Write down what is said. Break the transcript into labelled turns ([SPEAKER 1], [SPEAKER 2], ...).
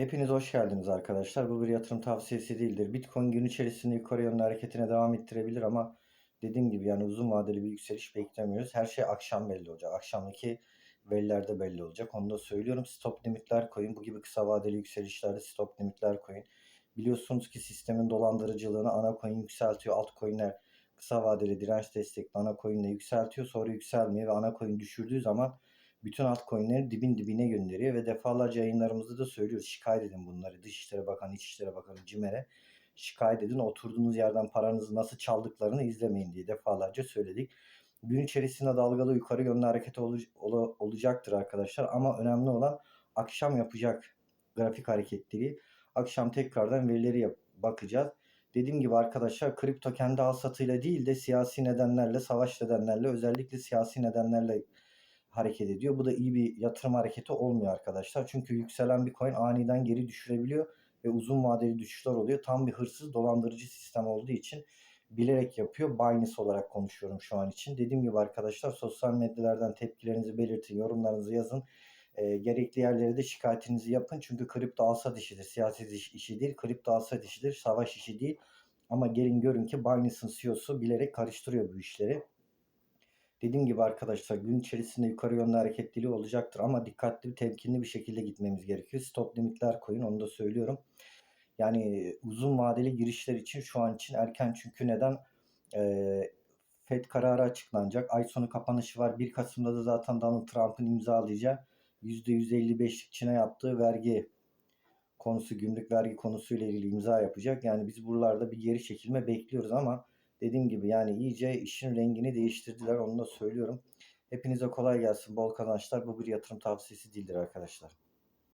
[SPEAKER 1] Hepiniz hoş geldiniz arkadaşlar. Bu bir yatırım tavsiyesi değildir. Bitcoin gün içerisinde yukarı yönlü hareketine devam ettirebilir ama dediğim gibi yani uzun vadeli bir yükseliş beklemiyoruz. Her şey akşam belli olacak. Akşamdaki verilerde belli olacak. Onu da söylüyorum. Stop limitler koyun. Bu gibi kısa vadeli yükselişlerde stop limitler koyun. Biliyorsunuz ki sistemin dolandırıcılığını ana coin yükseltiyor. Altcoin'ler kısa vadeli direnç destekli ana coin'le yükseltiyor. Sonra yükselmiyor ve ana coin düşürdüğü zaman bütün altcoin'leri dibin dibine gönderiyor ve defalarca yayınlarımızda da söylüyoruz. Şikayet edin bunları. Dışişleri Bakanı, İçişleri Bakanı CİMER'e şikayet edin. Oturduğunuz yerden paranızı nasıl çaldıklarını izlemeyin diye defalarca söyledik. Gün içerisinde dalgalı yukarı yönlü hareket ol- ol- olacaktır arkadaşlar. Ama önemli olan akşam yapacak grafik hareketleri. Akşam tekrardan verileri yap- bakacağız. Dediğim gibi arkadaşlar kripto kendi al satıyla değil de siyasi nedenlerle, savaş nedenlerle özellikle siyasi nedenlerle hareket ediyor. Bu da iyi bir yatırım hareketi olmuyor arkadaşlar. Çünkü yükselen bir coin aniden geri düşürebiliyor ve uzun vadeli düşüşler oluyor. Tam bir hırsız dolandırıcı sistem olduğu için bilerek yapıyor. Binance olarak konuşuyorum şu an için. Dediğim gibi arkadaşlar sosyal medyalardan tepkilerinizi belirtin, yorumlarınızı yazın. E, gerekli yerlere de şikayetinizi yapın. Çünkü kripto alsat işidir. Siyaset iş- işi değil. Kripto alsat işidir. Savaş işi değil. Ama gelin görün ki Binance'ın CEO'su bilerek karıştırıyor bu işleri. Dediğim gibi arkadaşlar gün içerisinde yukarı yönlü hareketliliği olacaktır ama dikkatli, temkinli bir şekilde gitmemiz gerekiyor. Stop limitler koyun onu da söylüyorum. Yani uzun vadeli girişler için şu an için erken çünkü neden? Ee, FED kararı açıklanacak. Ay sonu kapanışı var. 1 Kasım'da da zaten Donald Trump'ın imzalayacağı %155'lik Çin'e yaptığı vergi konusu, gümrük vergi konusuyla ilgili imza yapacak. Yani biz buralarda bir geri çekilme bekliyoruz ama dediğim gibi yani iyice işin rengini değiştirdiler onu da söylüyorum. Hepinize kolay gelsin, bol kazançlar. Bu bir yatırım tavsiyesi değildir arkadaşlar.